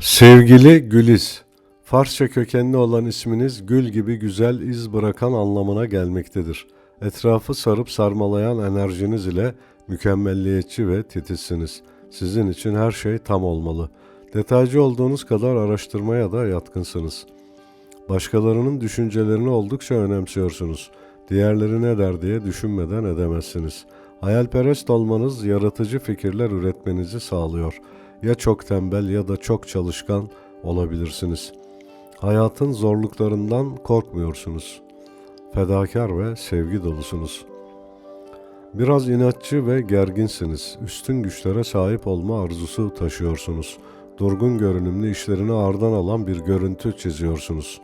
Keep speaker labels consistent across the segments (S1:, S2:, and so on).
S1: Sevgili Güliz, Farsça kökenli olan isminiz gül gibi güzel iz bırakan anlamına gelmektedir. Etrafı sarıp sarmalayan enerjiniz ile mükemmelliyetçi ve titizsiniz. Sizin için her şey tam olmalı. Detaycı olduğunuz kadar araştırmaya da yatkınsınız. Başkalarının düşüncelerini oldukça önemsiyorsunuz. Diğerleri ne der diye düşünmeden edemezsiniz. Hayalperest olmanız yaratıcı fikirler üretmenizi sağlıyor. Ya çok tembel ya da çok çalışkan olabilirsiniz. Hayatın zorluklarından korkmuyorsunuz. Fedakar ve sevgi dolusunuz. Biraz inatçı ve gerginsiniz. Üstün güçlere sahip olma arzusu taşıyorsunuz. Durgun görünümlü işlerini ardından alan bir görüntü çiziyorsunuz.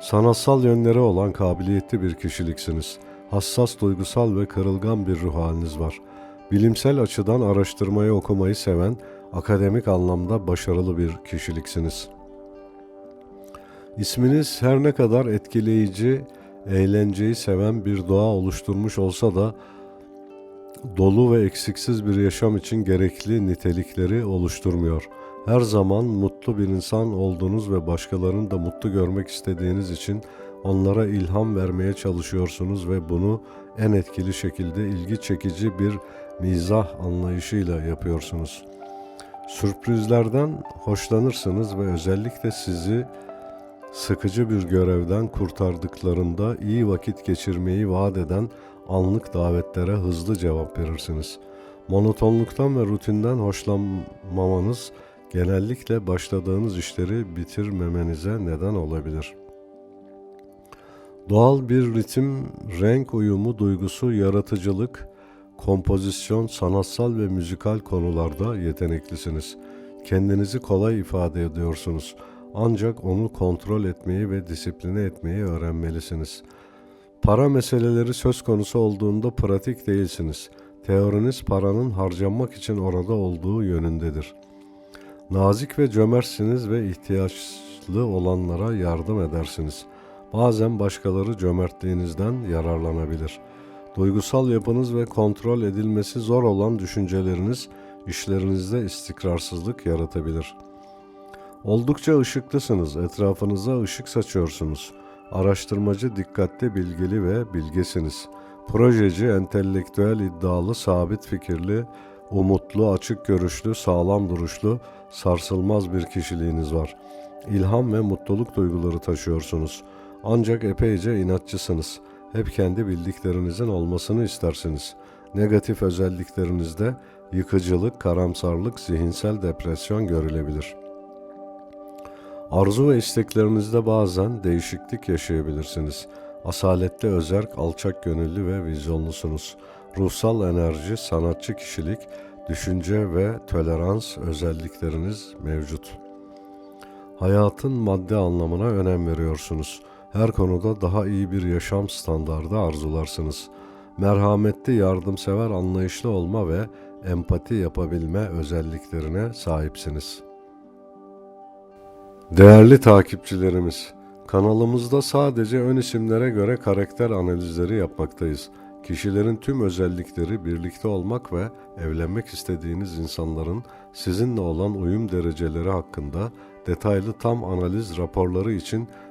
S1: Sanatsal yönleri olan kabiliyetli bir kişiliksiniz. Hassas, duygusal ve kırılgan bir ruh haliniz var. Bilimsel açıdan araştırmayı okumayı seven, akademik anlamda başarılı bir kişiliksiniz. İsminiz her ne kadar etkileyici, eğlenceyi seven bir doğa oluşturmuş olsa da dolu ve eksiksiz bir yaşam için gerekli nitelikleri oluşturmuyor. Her zaman mutlu bir insan olduğunuz ve başkalarını da mutlu görmek istediğiniz için onlara ilham vermeye çalışıyorsunuz ve bunu en etkili şekilde ilgi çekici bir mizah anlayışıyla yapıyorsunuz. Sürprizlerden hoşlanırsınız ve özellikle sizi sıkıcı bir görevden kurtardıklarında iyi vakit geçirmeyi vaat eden anlık davetlere hızlı cevap verirsiniz. Monotonluktan ve rutinden hoşlanmamanız genellikle başladığınız işleri bitirmemenize neden olabilir. Doğal bir ritim, renk uyumu duygusu, yaratıcılık, kompozisyon, sanatsal ve müzikal konularda yeteneklisiniz. Kendinizi kolay ifade ediyorsunuz. Ancak onu kontrol etmeyi ve disipline etmeyi öğrenmelisiniz. Para meseleleri söz konusu olduğunda pratik değilsiniz. Teoriniz paranın harcanmak için orada olduğu yönündedir. Nazik ve cömertsiniz ve ihtiyaçlı olanlara yardım edersiniz. Bazen başkaları cömertliğinizden yararlanabilir. Duygusal yapınız ve kontrol edilmesi zor olan düşünceleriniz işlerinizde istikrarsızlık yaratabilir. Oldukça ışıklısınız, etrafınıza ışık saçıyorsunuz. Araştırmacı, dikkatli, bilgili ve bilgesiniz. Projeci, entelektüel, iddialı, sabit fikirli, umutlu, açık görüşlü, sağlam duruşlu, sarsılmaz bir kişiliğiniz var. İlham ve mutluluk duyguları taşıyorsunuz. Ancak epeyce inatçısınız. Hep kendi bildiklerinizin olmasını istersiniz. Negatif özelliklerinizde yıkıcılık, karamsarlık, zihinsel depresyon görülebilir.'' Arzu ve isteklerinizde bazen değişiklik yaşayabilirsiniz. Asaletli özerk, alçak gönüllü ve vizyonlusunuz. Ruhsal enerji, sanatçı kişilik, düşünce ve tolerans özellikleriniz mevcut. Hayatın madde anlamına önem veriyorsunuz. Her konuda daha iyi bir yaşam standardı arzularsınız. Merhametli, yardımsever, anlayışlı olma ve empati yapabilme özelliklerine sahipsiniz.'' Değerli takipçilerimiz, kanalımızda sadece ön isimlere göre karakter analizleri yapmaktayız. Kişilerin tüm özellikleri birlikte olmak ve evlenmek istediğiniz insanların sizinle olan uyum dereceleri hakkında detaylı tam analiz raporları için